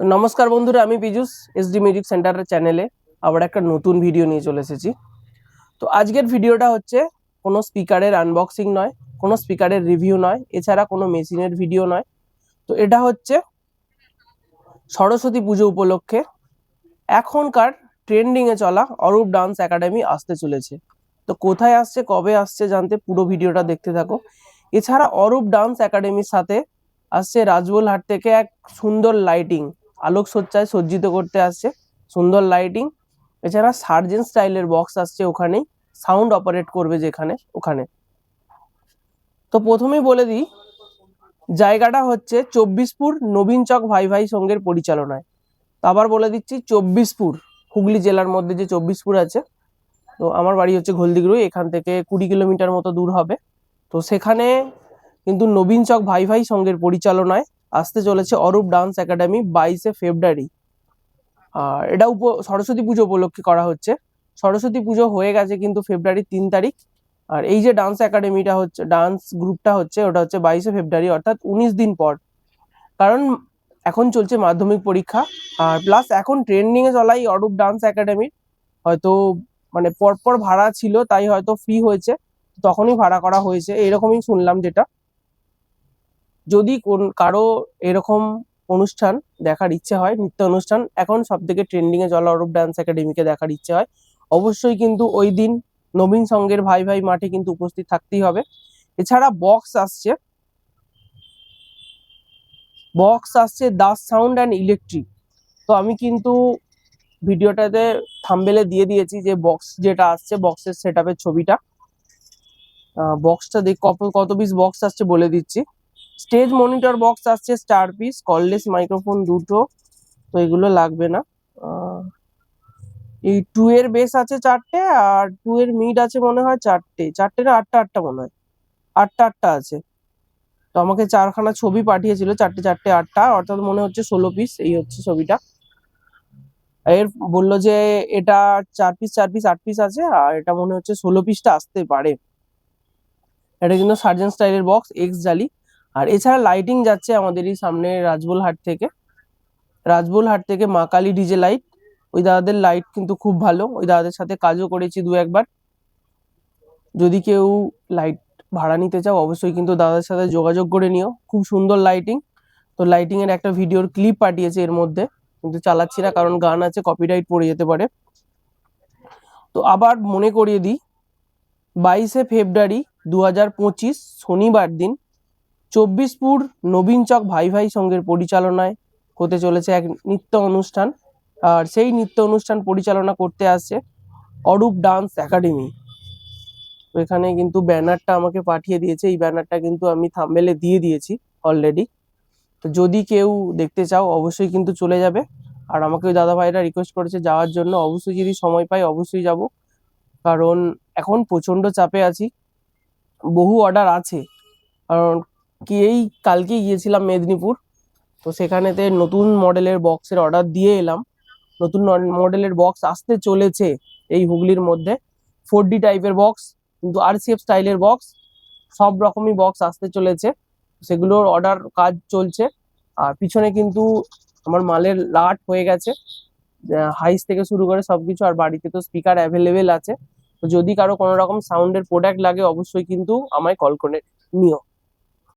তো নমস্কার বন্ধুরা, আমি পীযুষ এসডি মিউজিক সেন্টারের চ্যানেলে আবার একটা নতুন ভিডিও নিয়ে চলে এসেছি। তো আজকের ভিডিওটা হচ্ছে কোনো স্পিকারের আনবক্সিং নয়, কোনো স্পিকারের রিভিউ নয়, এছাড়া কোনো মেশিনের ভিডিও নয়। তো এটা হচ্ছে সরস্বতী পুজো উপলক্ষে এখনকার ট্রেন্ডিংয়ে চলা অরূপ ডান্স একাডেমি আসতে চলেছে। তো কোথায় আসছে, কবে আসছে জানতে পুরো ভিডিওটা দেখতে থাকো। এছাড়া অরূপ ডান্স একাডেমির সাথে আসছে রাজবুলহাট থেকে এক সুন্দর লাইটিং আলোকসজ্জায় সজ্জিত করতে আসছে। সুন্দর লাইটিং এছাড়া সার্জেন স্টাইলের বক্স আসছে ওখানেই। সাউন্ড অপারেট করবে যেখানে, ওখানে। তো প্রথমেই বলে দিই, জায়গাটা হচ্ছে চব্বিশপুর নবীন চক ভাই ভাই সঙ্গের পরিচালনায়। তো আবার বলে দিচ্ছি চব্বিশপুর, হুগলি জেলার মধ্যে যে চব্বিশপুর আছে। তো আমার বাড়ি হচ্ছে ঘোলদিগরুই, এখান থেকে কুড়ি কিলোমিটার মতো দূর হবে। তো সেখানে কিন্তু নবীন চক ভাই ভাই সঙ্গের পরিচালনায় আসতে চলেছে অরূপ ডান্স একাডেমি বাইশে ফেব্রুয়ারি। আর এটা উপ, সরস্বতী পুজো উপলক্ষে করা হচ্ছে। সরস্বতী পুজো হয়ে গেছে কিন্তু ফেব্রুয়ারির তিন তারিখ। আর এই যে ডান্স একাডেমিটা হচ্ছে, ডান্স গ্রুপটা হচ্ছে, ওটা হচ্ছে বাইশে ফেব্রুয়ারি, অর্থাৎ উনিশ দিন পর। কারণ এখন চলছে মাধ্যমিক পরীক্ষা, আর প্লাস এখন ট্রেন্ডিংয়ে চলাই অরূপ ডান্স একাডেমির হয়তো মানে পরপর ভাড়া ছিল, তাই হয়তো ফ্রি হয়েছে, তখনই ভাড়া করা হয়েছে, এরকমই শুনলাম যেটা। যদি কোন, কারও এরকম অনুষ্ঠান দেখার ইচ্ছে হয় নৃত্য অনুষ্ঠান এখন সব থেকে ট্রেন্ডিং এ চলা অরূপ ডান্স একাডেমিকে দেখার ইচ্ছে হয়। অবশ্যই কিন্তু ওই দিন নবীন সঙ্গের ভাই ভাই মাঠে কিন্তু উপস্থিত থাকতেই হবে। এছাড়া বক্স আসছে। বক্স আসছে দাস সাউন্ড অ্যান্ড ইলেকট্রিক তো আমি কিন্তু ভিডিওটাতে থাম্বেলে দিয়ে দিয়েছি যে বক্স যেটা আসছে বক্সের সেট ছবিটা। বক্সটা দেখ, কত কত পিস বক্স আসছে বলে দিচ্ছি। স্টেজ মনিটর বক্স আসছে, স্টার পিস, কললেস মাইক্রোফোন দুটো, তো এগুলো লাগবে না। এই টু এর বেস আছে চারটে, আর টু এর মিড আছে মনে হয় চারটে। চারটে না আটটা আটটা মনে হয়। আটটা আটটা আছে। তো আমাকে চারখানা ছবি পাঠিয়েছিল, চারটে চারটে, আটটা, অর্থাৎ মনে হচ্ছে ষোলো পিস এই হচ্ছে ছবিটা। এর বলল যে এটা চার পিস চার পিস আট পিস আছে, আর এটা মনে হচ্ছে ষোলো পিসটা আসতে পারে। এটা কিন্তু সার্জেন স্টাইলের বক্স এক্স জালি আর এছাড়া লাইটিং যাচ্ছে আমাদের এই সামনে রাজবুল হাট থেকে। রাজবুল হাট থেকে মা কালী ডিজে লাইট ওই দাদাদের লাইট কিন্তু খুব ভালো। ওই দাদাদের সাথে কাজও করেছি দু একবার। যদি কেউ লাইট ভাড়া নিতে চাও, অবশ্যই কিন্তু দাদার সাথে যোগাযোগ করে নিও। খুব সুন্দর লাইটিং তো লাইটিং এর একটা ভিডিওর ক্লিপ পাঠিয়েছে এর মধ্যে। কিন্তু চালাচ্ছি না, কারণ গান আছে কপিরাইট পড়ে যেতে পারে। তো আবার মনে করিয়ে দিই, বাইশে ফেব্রুয়ারি দু হাজার পঁচিশ শনিবার দিন চব্বিশপুর নবীন চক ভাই ভাই সঙ্গের পরিচালনায় হতে চলেছে এক নৃত্য অনুষ্ঠান। আর সেই নৃত্য অনুষ্ঠান পরিচালনা করতে আসছে অরূপ ডান্স একাডেমি। এখানে কিন্তু ব্যানারটা আমাকে পাঠিয়ে দিয়েছে। এই ব্যানারটা কিন্তু আমি থাম্বেলে দিয়ে দিয়েছি অলরেডি তো যদি কেউ দেখতে চাও, অবশ্যই কিন্তু চলে যাবে। আর আমাকে দাদা ভাইরা রিকোয়েস্ট করেছে যাওয়ার জন্য। অবশ্যই যদি সময় পাই, অবশ্যই যাব। কারণ এখন প্রচণ্ড চাপে আছি। বহু অর্ডার আছে। কারণ কি এই কালকে গিয়েছিলাম মেদিনীপুর। তো সেখানেতে নতুন মডেলের বক্সের অর্ডার দিয়ে এলাম। নতুন মডেলের বক্স আসতে চলেছে এই হুগলির মধ্যে। ফোর ডি টাইপের বক্স, কিন্তু আর আরসিএফ স্টাইলের বক্স, সব রকমই বক্স আসতে চলেছে। সেগুলোর অর্ডার কাজ চলছে। আর পিছনে কিন্তু আমার মালের লাট হয়ে গেছে। হাইস থেকে শুরু করে সব কিছু আর বাড়িতে তো স্পিকার অ্যাভেলেবেল আছে। তো যদি কারও কোনো রকম সাউন্ডের প্রোডাক্ট লাগে, অবশ্যই কিন্তু আমায় কল করে নিও।